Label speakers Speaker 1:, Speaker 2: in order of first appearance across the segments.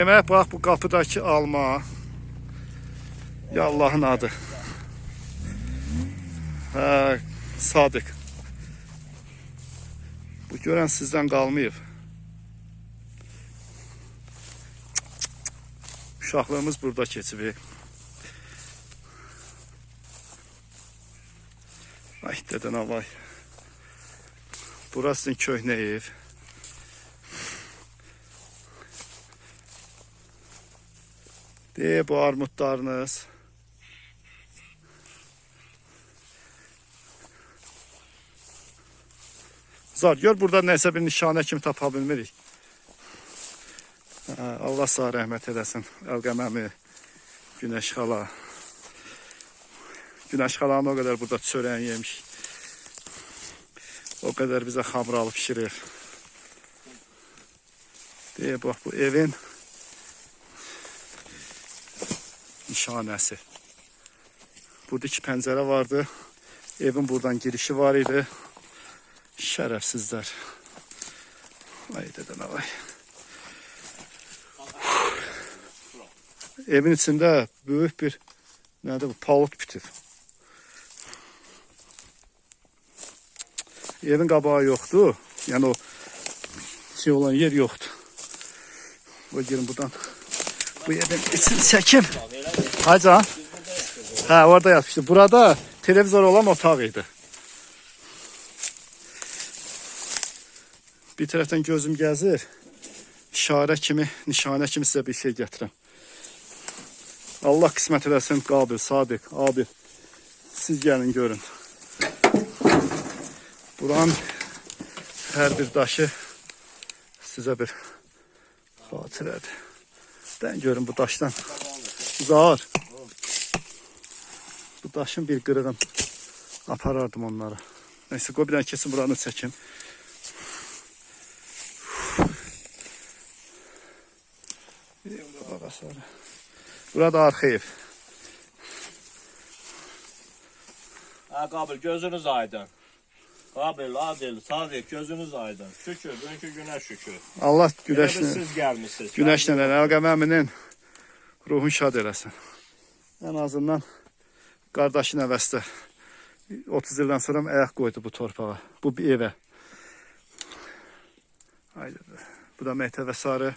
Speaker 1: Demək, bax bu qapıdakı alma. Ya Allahın adı. Hə, Sadiq. Bu görən sizdən qalmayıb. Uşaqlığımız burada keçib. Ay dədən avay. Burası sizin köhnə ev. De bu armutlarınız. Zar gör burada nəsə bir nişanə kimi tapa bilmirik. Allah sağ rəhmət eləsin. Əlqəməmi, Günəş xala. Günəş xalanın o qədər burada çörəyin yemiş. O qədər bizə xamralı pişirir. Deyə bax bu evin nişanəsi. Burada iki pəncərə vardı. Evin buradan girişi var idi. Şərəfsizlər. Ay dedən vay. Evin içində böyük bir nədir bu palıd bitib. Evin qabağı yoxdur. Yəni o şey olan yer yoxdur. O girin buradan. Bu evin içini çəkim. Hacan. Hə, orada yatmışdı. Burada televizor olan otaq idi. Bir tərəfdən gözüm gəzir. İşarə kimi, nişanə kimi sizə bir şey gətirəm. Allah qismət eləsin Qabil, Sadiq, Adil. Siz gəlin görün. Buranın hər bir daşı sizə bir xatirədir. Ben görün bu daşdan uzağır. Bu daşın bir qırığın aparardım onları. Neyse qoy bir dənə kesin buranı çəkim. Burada arxa ev.
Speaker 2: Ha Qabil gözünüz aydın. Qabil, Adil, Sadiq gözünüz aydın. Şükür, bugünkü günə şükür.
Speaker 1: Allah güneşlə,
Speaker 2: siz gəlmisiniz.
Speaker 1: güneşlə Əlqəməminin ruhun şad eləsin. En azından qardaşı nəvəstə 30 ildən sonra ayaq qoydu bu torpağa, bu bir evə. Haydi. Bu da Məhtəvə Sarı.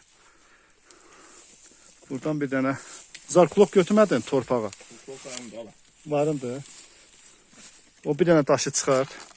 Speaker 1: Buradan bir dənə zarklok götürmədin torpağa.
Speaker 2: Önemli olan.
Speaker 1: Varındı. O bir dənə daşı çıxart.